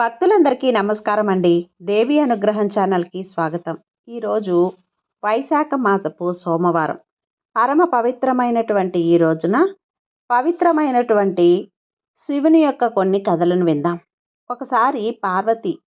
భక్తులందరికీ నమస్కారం అండి దేవి అనుగ్రహం ఛానల్కి స్వాగతం. ఈరోజు వైశాఖ మాసపు సోమవారం. పరమ పవిత్రమైనటువంటి ఈ రోజున పవిత్రమైనటువంటి శివుని యొక్క కొన్ని కథలను విందాం. ఒకసారి పార్వతి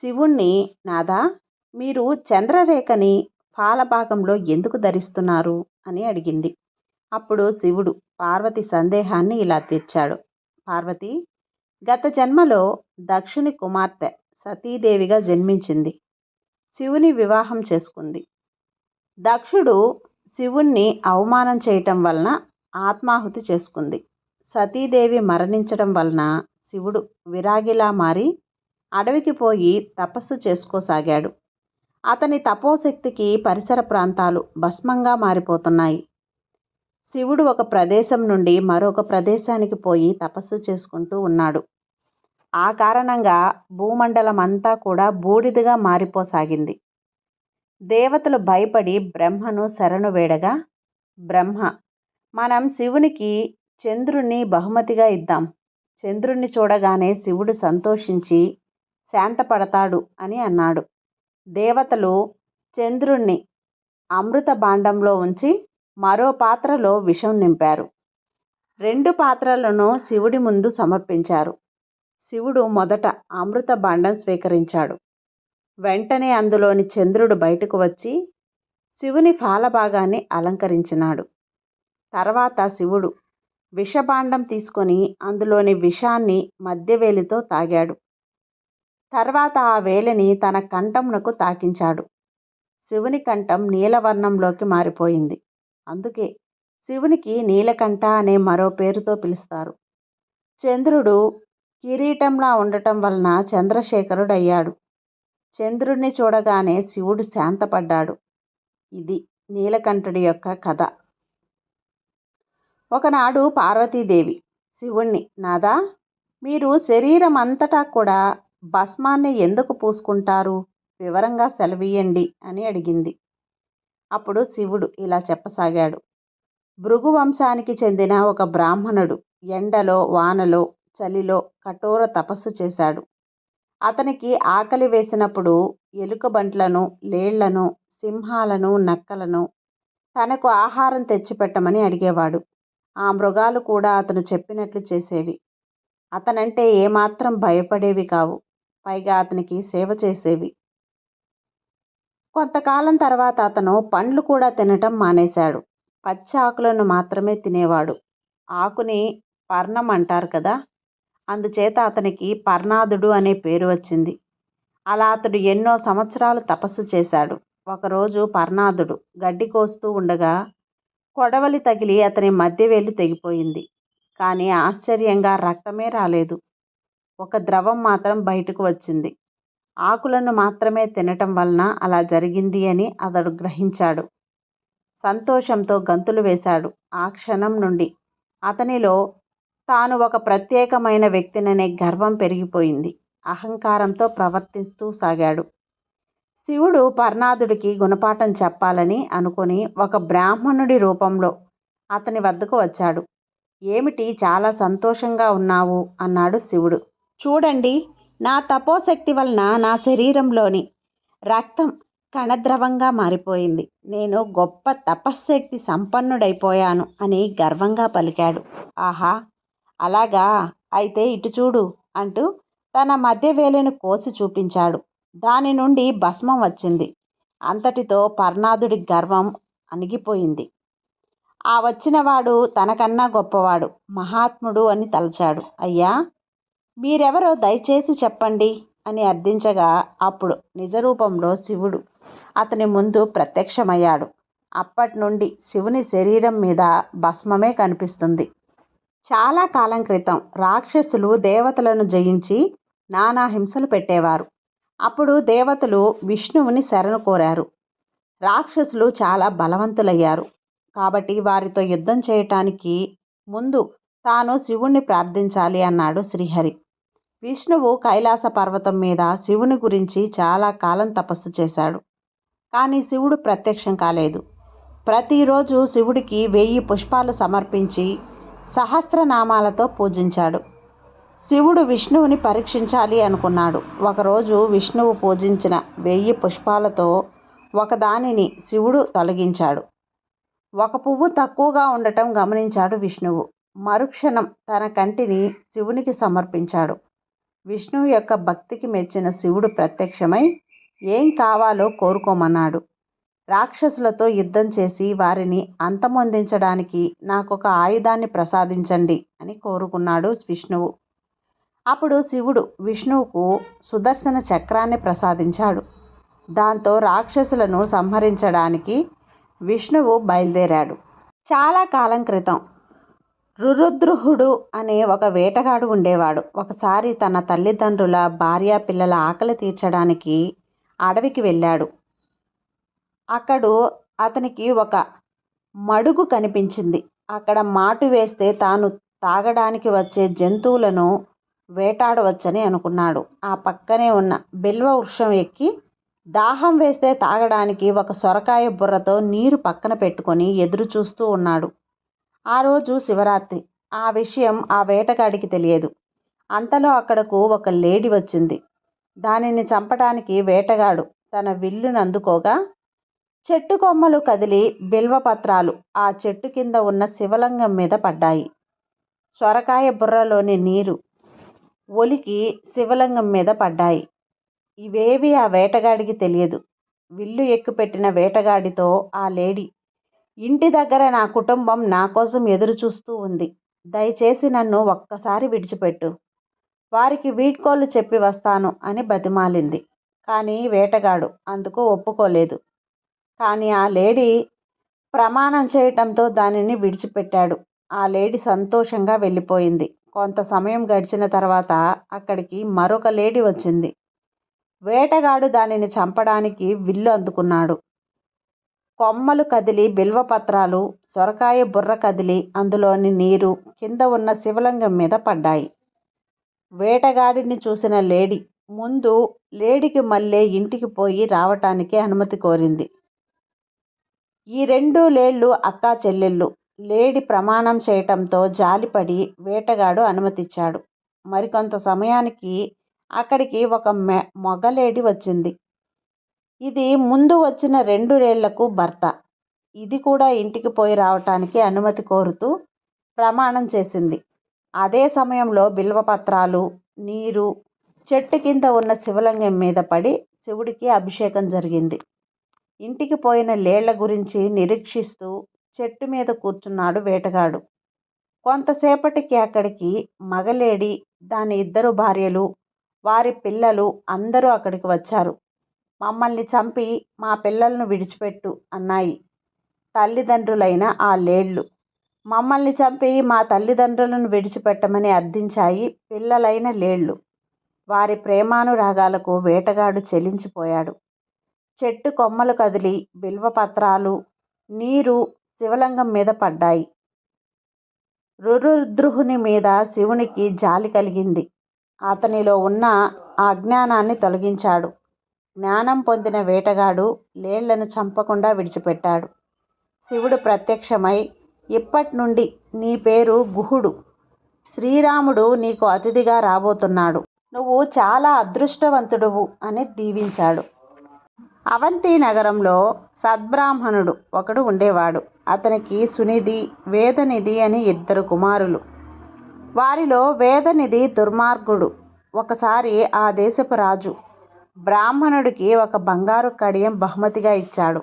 శివుణ్ణి నాదా మీరు చంద్రరేఖని పాలభాగంలో ఎందుకు ధరిస్తున్నారు? అని అడిగింది. అప్పుడు శివుడు పార్వతి సందేహాన్ని ఇలా తీర్చాడు పార్వతి గత జన్మలో దక్షుని కుమార్తె సతీదేవిగా జన్మించింది. శివుని వివాహం చేసుకుంది. దక్షుడు శివుణ్ణి అవమానం చేయటం వలన ఆత్మాహుతి చేసుకుంది. సతీదేవి మరణించడం వలన శివుడు విరాగిలా మారి అడవికి పోయి తపస్సు చేసుకోసాగాడు. అతని తపోశక్తికి పరిసర ప్రాంతాలు భస్మంగా మారిపోతున్నాయి. శివుడు ఒక ప్రదేశం నుండి మరొక ప్రదేశానికి పోయి తపస్సు చేసుకుంటూ ఉన్నాడు. ఆ కారణంగా భూమండలం అంతా కూడా బూడిదగా మారిపోసాగింది. దేవతలు భయపడి బ్రహ్మను శరణు వేడగా బ్రహ్మ మనం శివునికి చంద్రుణ్ణి బహుమతిగా ఇద్దాం. చంద్రుణ్ణి చూడగానే శివుడు సంతోషించి శాంతపడతాడు అని అన్నాడు. దేవతలు చంద్రుణ్ణి అమృత భాండంలో ఉంచి మరో పాత్రలో విషం నింపారు. రెండు పాత్రలను శివుడి ముందు సమర్పించారు. శివుడు మొదట అమృత భాండం స్వీకరించాడు. వెంటనే అందులోని చంద్రుడు బయటకు వచ్చి శివుని ఫాలభాగాన్ని అలంకరించినాడు. తర్వాత శివుడు విషభాండం తీసుకొని అందులోని విషాన్ని మధ్యవేలితో తాగాడు. తర్వాత ఆ వేలిని తన కంఠమునకు తాకించాడు. శివుని కంఠం నీలవర్ణంలోకి మారిపోయింది. అందుకే శివునికి నీలకంఠ అనే మరో పేరుతో పిలుస్తారు. చంద్రుడు కిరీటంలా ఉండటం వలన చంద్రశేఖరుడయ్యాడు. చంద్రుణ్ణి చూడగానే శివుడు శాంతపడ్డాడు. ఇది నీలకంఠుడి యొక్క కథ. ఒకనాడు పార్వతీదేవి శివుణ్ణి నాదా మీరు శరీరం అంతటా కూడా భస్మాన్ని ఎందుకు పూసుకుంటారు? వివరంగా సెలవీయండి అని అడిగింది. అప్పుడు శివుడు ఇలా చెప్పసాగాడు. భృగు వంశానికి చెందిన ఒక బ్రాహ్మణుడు ఎండలో వానలో చలిలో కఠోర తపస్సు చేశాడు. అతనికి ఆకలి వేసినప్పుడు ఎలుకబంట్లను లేళ్ళను సింహాలను నక్కలను తనకు ఆహారం తెచ్చిపెట్టమని అడిగేవాడు. ఆ మృగాలు కూడా అతను చెప్పినట్లు చేసేవి. అతనంటే ఏమాత్రం భయపడేవి కావు. పైగా అతనికి సేవ చేసేవి. కొంతకాలం తర్వాత అతను పండ్లు కూడా తినటం మానేశాడు. పచ్చి ఆకులను మాత్రమే తినేవాడు. ఆకుని పర్ణం అంటారు కదా? అందుచేత అతనికి పర్ణాదుడు అనే పేరు వచ్చింది. అలా అతడు ఎన్నో సంవత్సరాలు తపస్సు చేశాడు. ఒకరోజు పర్ణాదుడు గడ్డి కోస్తూ ఉండగా కొడవలి తగిలి అతని మధ్య వేలు తెగిపోయింది. కానీ ఆశ్చర్యంగా రక్తమే రాలేదు. ఒక ద్రవం మాత్రం బయటకు వచ్చింది. ఆకులను మాత్రమే తినటం వలన అలా జరిగింది అని అతడు గ్రహించాడు. సంతోషంతో గంతులు వేశాడు. ఆ క్షణం నుండి అతనిలో తాను ఒక ప్రత్యేకమైన వ్యక్తిననే గర్వం పెరిగిపోయింది. అహంకారంతో ప్రవర్తిస్తూ సాగాడు. శివుడు పర్ణాదుడికి గుణపాఠం చెప్పాలని అనుకుని ఒక బ్రాహ్మణుడి రూపంలో అతని వద్దకు వచ్చాడు. ఏమిటి చాలా సంతోషంగా ఉన్నావు అన్నాడు శివుడు. చూడండి నా తపోశక్తి వలన నా శరీరంలోని రక్తం కణద్రవంగా మారిపోయింది. నేను గొప్ప తపశ్శక్తి సంపన్నుడైపోయాను అని గర్వంగా పలికాడు. ఆహా! అలాగా? అయితే ఇటు చూడు అంటూ తన మధ్య వేలిని కోసి చూపించాడు. దాని నుండి భస్మం వచ్చింది. అంతటితో పర్ణాదుడి గర్వం అణిగిపోయింది. ఆ వచ్చినవాడు తనకన్నా గొప్పవాడు మహాత్ముడు అని తలచాడు. అయ్యా! మీరెవరో దయచేసి చెప్పండి అని అర్థించగా అప్పుడు నిజరూపంలో శివుడు అతని ముందు ప్రత్యక్షమయ్యాడు. అప్పటి నుండి శివుని శరీరం మీద భస్మమే కనిపిస్తుంది. చాలా కాలం క్రితం రాక్షసులు దేవతలను జయించి నానా హింసలు పెట్టేవారు. అప్పుడు దేవతలు విష్ణువుని శరణు కోరారు. రాక్షసులు చాలా బలవంతులయ్యారు. కాబట్టి వారితో యుద్ధం చేయటానికి ముందు తాను శివుణ్ణి ప్రార్థించాలి అన్నాడు శ్రీహరి. విష్ణువు కైలాస పర్వతం మీద శివుని గురించి చాలా కాలం తపస్సు చేశాడు. కానీ శివుడు ప్రత్యక్షం కాలేదు. ప్రతిరోజు శివుడికి వెయ్యి పుష్పాలు సమర్పించి సహస్రనామాలతో పూజించాడు. శివుడు విష్ణువుని పరీక్షించాలి అనుకున్నాడు. ఒకరోజు విష్ణువు పూజించిన వెయ్యి పుష్పాలతో ఒకదానిని శివుడు తొలగించాడు. ఒక పువ్వు తక్కువగా ఉండటం గమనించాడు విష్ణువు. మరుక్షణం తన కంటిని శివునికి సమర్పించాడు. విష్ణువు యొక్క భక్తికి మెచ్చిన శివుడు ప్రత్యక్షమై ఏం కావాలో కోరుకోమన్నాడు. రాక్షసులతో యుద్ధం చేసి వారిని అంతమొందించడానికి నాకొక ఆయుధాన్ని ప్రసాదించండి అని కోరుకున్నాడు విష్ణువు. అప్పుడు శివుడు విష్ణువుకు సుదర్శన చక్రాన్ని ప్రసాదించాడు. దాంతో రాక్షసులను సంహరించడానికి విష్ణువు బయలుదేరాడు. చాలా కాలం క్రితం రురుద్రుహుడు అనే ఒక వేటగాడు ఉండేవాడు. ఒకసారి తన తల్లిదండ్రుల భార్య పిల్లల ఆకలి తీర్చడానికి అడవికి వెళ్ళాడు. అక్కడు అతనికి ఒక మడుగు కనిపించింది. అక్కడ మాటు వేస్తే తాను తాగడానికి వచ్చే జంతువులను వేటాడవచ్చని అనుకున్నాడు. ఆ పక్కనే ఉన్న బిల్వ వృక్షం ఎక్కి దాహం వేస్తే తాగడానికి ఒక సొరకాయ బుర్రతో నీరు పక్కన పెట్టుకొని ఎదురు చూస్తూ ఉన్నాడు. ఆ రోజు శివరాత్రి. ఆ విషయం ఆ వేటగాడికి తెలియదు. అంతలో అక్కడకు ఒక లేడి వచ్చింది. దానిని చంపడానికి వేటగాడు తన విల్లును అందుకోగా చెట్టు కొమ్మలు కదిలి బిల్వపత్రాలు ఆ చెట్టు కింద ఉన్న శివలింగం మీద పడ్డాయి. సొరకాయ బుర్రలోని నీరు ఒలికి శివలింగం మీద పడ్డాయి. ఇవేవి ఆ వేటగాడికి తెలియదు. విల్లు ఎక్కుపెట్టిన వేటగాడితో ఆ లేడీ ఇంటి దగ్గర నా కుటుంబం నా కోసం ఎదురు చూస్తూ ఉంది. దయచేసి నన్ను ఒక్కసారి విడిచిపెట్టు. వారికి వీడ్కోలు చెప్పి వస్తాను అని బతిమాలింది. కానీ వేటగాడు అందుకు ఒప్పుకోలేదు. కానీ ఆ లేడీ ప్రమాణం చేయటంతో దానిని విడిచిపెట్టాడు. ఆ లేడీ సంతోషంగా వెళ్ళిపోయింది. కొంత సమయం గడిచిన తర్వాత అక్కడికి మరొక లేడీ వచ్చింది. వేటగాడు దానిని చంపడానికి విల్లు అందుకున్నాడు. కొమ్మలు కదిలి బిల్వపత్రాలు సొరకాయ బుర్ర కదిలి అందులోని నీరు కింద ఉన్న శివలింగం మీద పడ్డాయి. వేటగాడిని చూసిన లేడీ ముందు లేడీకి మళ్ళీ ఇంటికి పోయి రావటానికి అనుమతి కోరింది. ఈ రెండు లేళ్ళు అక్కా చెల్లెళ్ళు. లేడి ప్రమాణం చేయటంతో జాలిపడి వేటగాడు అనుమతిచ్చాడు. మరికొంత సమయానికి అక్కడికి ఒక మె మొగలేడి వచ్చింది. ఇది ముందు వచ్చిన రెండు లేళ్ళకు భర్త. ఇది కూడా ఇంటికి పోయి రావటానికి అనుమతి కోరుతూ ప్రమాణం చేసింది. అదే సమయంలో బిల్వపత్రాలు నీరు చెట్టు కింద ఉన్న శివలింగం మీద పడి శివుడికి అభిషేకం జరిగింది. ఇంటికి పోయిన లేళ్ళ గురించి నిరీక్షిస్తూ చెట్టు మీద కూర్చున్నాడు వేటగాడు. కొంతసేపటికి అక్కడికి మగలేడి దాని ఇద్దరు భార్యలు వారి పిల్లలు అందరూ అక్కడికి వచ్చారు. మమ్మల్ని చంపి మా పిల్లలను విడిచిపెట్టు అన్నాయి తల్లిదండ్రులైన ఆ లేళ్ళు. మమ్మల్ని చంపి మా తల్లిదండ్రులను విడిచిపెట్టమని అర్థించాయి పిల్లలైన లేళ్ళు. వారి ప్రేమానురాగాలకు వేటగాడు చెలించిపోయాడు. చెట్టు కొమ్మలు కదిలి బిల్వపత్రాలు నీరు శివలింగం మీద పడ్డాయి. రురుద్రుహుని మీద శివునికి జాలి కలిగింది. అతనిలో ఉన్న అజ్ఞానాన్ని తొలగించాడు. జ్ఞానం పొందిన వేటగాడు లేళ్ళను చంపకుండా విడిచిపెట్టాడు. శివుడు ప్రత్యక్షమై ఇప్పటి నుండి నీ పేరు గుహుడు. శ్రీరాముడు నీకు అతిథిగా రాబోతున్నాడు. నువ్వు చాలా అదృష్టవంతుడువు అని దీవించాడు. అవంతి నగరంలో సద్బ్రాహ్మణుడు ఒకడు ఉండేవాడు. అతనికి సునిధి వేదనిధి అని ఇద్దరు కుమారులు. వారిలో వేదనిధి దుర్మార్గుడు. ఒకసారి ఆ దేశపు రాజు బ్రాహ్మణుడికి ఒక బంగారు కడియం బహుమతిగా ఇచ్చాడు.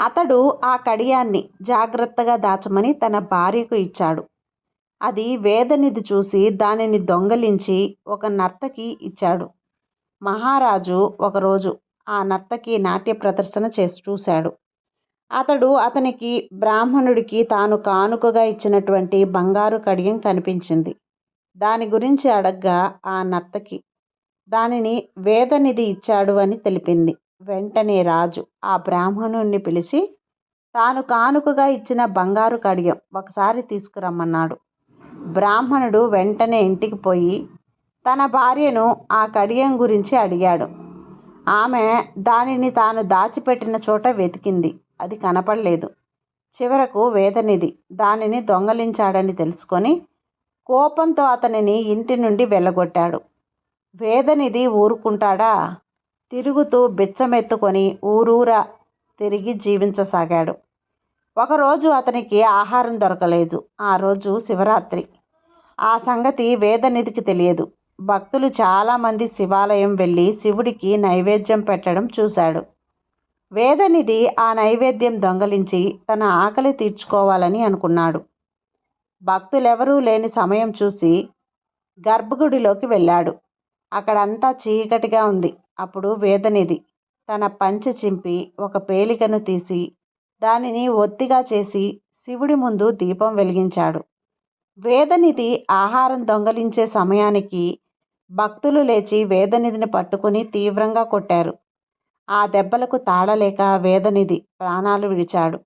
అతడు ఆ కడియాన్ని జాగ్రత్తగా దాచమని తన భార్యకు ఇచ్చాడు. అది వేదనిధి చూసి దానిని దొంగలించి ఒక నర్తకి ఇచ్చాడు. మహారాజు ఒకరోజు ఆ నర్తకి నాట్య ప్రదర్శన చేసి చూశాడు. అతడు అతనికి బ్రాహ్మణుడికి తాను కానుకగా ఇచ్చినటువంటి బంగారు కడియం కనిపించింది. దాని గురించి అడగ్గా ఆ నర్తకి దానిని వేదనిధి ఇచ్చాడు అని తెలిపింది. వెంటనే రాజు ఆ బ్రాహ్మణుణ్ణి పిలిచి తాను కానుకగా ఇచ్చిన బంగారు కడియం ఒకసారి తీసుకురమ్మన్నాడు. బ్రాహ్మణుడు వెంటనే ఇంటికి పోయి తన భార్యను ఆ కడియం గురించి అడిగాడు. ఆమె దానిని తాను దాచిపెట్టిన చోట వెతికింది. అది కనపడలేదు. చివరకు వేదనిధి దానిని దొంగలించాడని తెలుసుకొని కోపంతో అతనిని ఇంటి నుండి వెళ్ళగొట్టాడు వేదనిధి ఊరుకుంటాడా? తిరుగుతూ బిచ్చమెత్తుకొని ఊరూరా తిరిగి జీవించసాగాడు. ఒకరోజు అతనికి ఆహారం దొరకలేదు. ఆ రోజు శివరాత్రి. ఆ సంగతి వేదనిధికి తెలియదు. భక్తులు చాలామంది శివాలయం వెళ్ళి శివుడికి నైవేద్యం పెట్టడం చూశాడు. వేదనిధి ఆ నైవేద్యం దొంగలించి తన ఆకలి తీర్చుకోవాలని అనుకున్నాడు. భక్తులెవరూ లేని సమయం చూసి గర్భగుడిలోకి వెళ్ళాడు. అక్కడంతా చీకటిగా ఉంది. అప్పుడు వేదనిధి తన పంచె చింపి ఒక పేలికను తీసి దానిని ఒత్తిగా చేసి శివుడి ముందు దీపం వెలిగించాడు. వేదనిధి ఆహారం దొంగలించే సమయానికి భక్తులు లేచి వేదనిధిని పట్టుకుని తీవ్రంగా కొట్టారు. ఆ దెబ్బలకు తాళలేక వేదనిధి ప్రాణాలు విడిచాడు.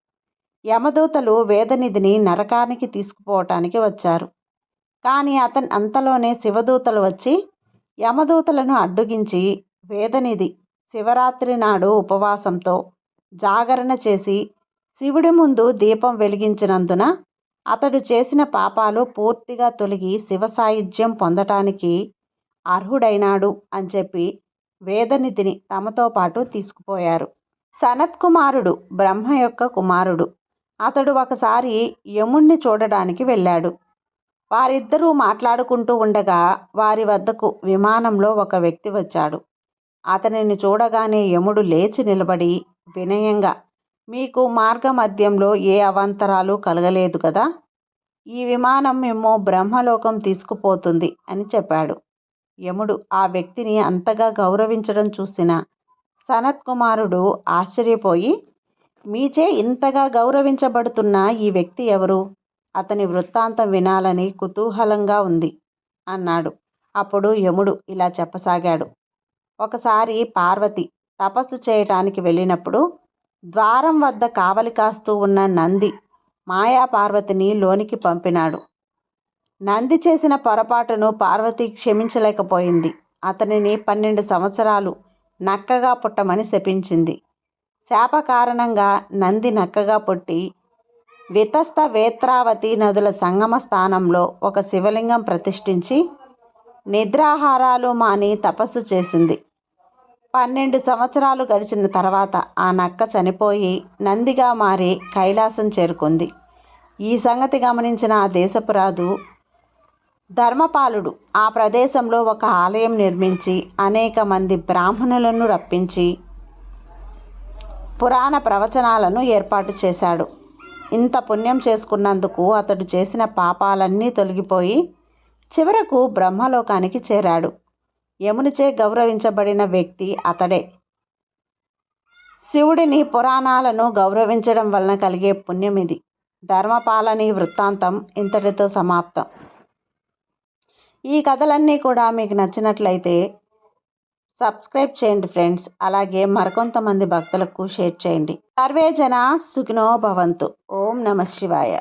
యమదూతలు వేదనిధిని నరకానికి తీసుకుపోవటానికి వచ్చారు. కానీ అతను అంతలోనే శివదూతలు వచ్చి యమదూతలను అడ్డుగించి వేదనిధి శివరాత్రి నాడు ఉపవాసంతో జాగరణ చేసి శివుడి ముందు దీపం వెలిగించినందున అతడు చేసిన పాపాలు పూర్తిగా తొలగి శివ సాయుధ్యం పొందటానికి అర్హుడైనాడు అని చెప్పి వేదనిధిని తమతో పాటు తీసుకుపోయారు. సనత్ కుమారుడు బ్రహ్మ యొక్క కుమారుడు. అతడు ఒకసారి యముణ్ణి చూడడానికి వెళ్ళాడు. వారిద్దరూ మాట్లాడుకుంటూ ఉండగా వారి వద్దకు విమానంలో ఒక వ్యక్తి వచ్చాడు. అతనిని చూడగానే యముడు లేచి నిలబడి వినయంగా మీకు మార్గమధ్యంలో ఏ అవాంతరాలు కలగలేదు కదా? ఈ విమానం మేము బ్రహ్మలోకం తీసుకుపోతుంది అని చెప్పాడు. యముడు ఆ వ్యక్తిని అంతగా గౌరవించడం చూసిన సనత్ కుమారుడు ఆశ్చర్యపోయి మీచే ఇంతగా గౌరవించబడుతున్న ఈ వ్యక్తి ఎవరు? అతని వృత్తాంతం వినాలని కుతూహలంగా ఉంది అన్నాడు. అప్పుడు యముడు ఇలా చెప్పసాగాడు. ఒకసారి పార్వతి తపస్సు చేయటానికి వెళ్ళినప్పుడు ద్వారం వద్ద కావలి కాస్తూ ఉన్న నంది మాయా పార్వతిని లోనికి పంపినాడు. నంది చేసిన పొరపాటును పార్వతి క్షమించలేకపోయింది. అతనిని పన్నెండు సంవత్సరాలు నక్కగా పుట్టమని శపించింది. శాప కారణంగా నంది నక్కగా పుట్టి వితస్త వేత్రావతి నదుల సంగమ స్థానంలో ఒక శివలింగం ప్రతిష్ఠించి నిద్రాహారాలు మాని తపస్సు చేసింది. పన్నెండు సంవత్సరాలు గడిచిన తర్వాత ఆ నక్క చనిపోయి నందిగా మారి కైలాసం చేరుకుంది. ఈ సంగతి గమనించిన ఆ దేశపురాదు ధర్మపాలుడు ఆ ప్రదేశంలో ఒక ఆలయం నిర్మించి అనేక మంది బ్రాహ్మణులను రప్పించి పురాణ ప్రవచనాలను ఏర్పాటు చేశాడు. ఇంత పుణ్యం చేసుకున్నందుకు అతడు చేసిన పాపాలన్నీ తొలగిపోయి చివరకు బ్రహ్మలోకానికి చేరాడు. యమునిచే గౌరవించబడిన వ్యక్తి అతడే. శివుడిని పురాణాలను గౌరవించడం వలన కలిగే పుణ్యం ఇది. ధర్మపాలని వృత్తాంతం ఇంతటితో సమాప్తం. ఈ కథలన్నీ కూడా మీకు నచ్చినట్లయితే సబ్స్క్రైబ్ చేయండి ఫ్రెండ్స్. అలాగే మరికొంతమంది భక్తులకు షేర్ చేయండి. సర్వే జన సుఖినో భవంతు. ఓం నమ శివాయ.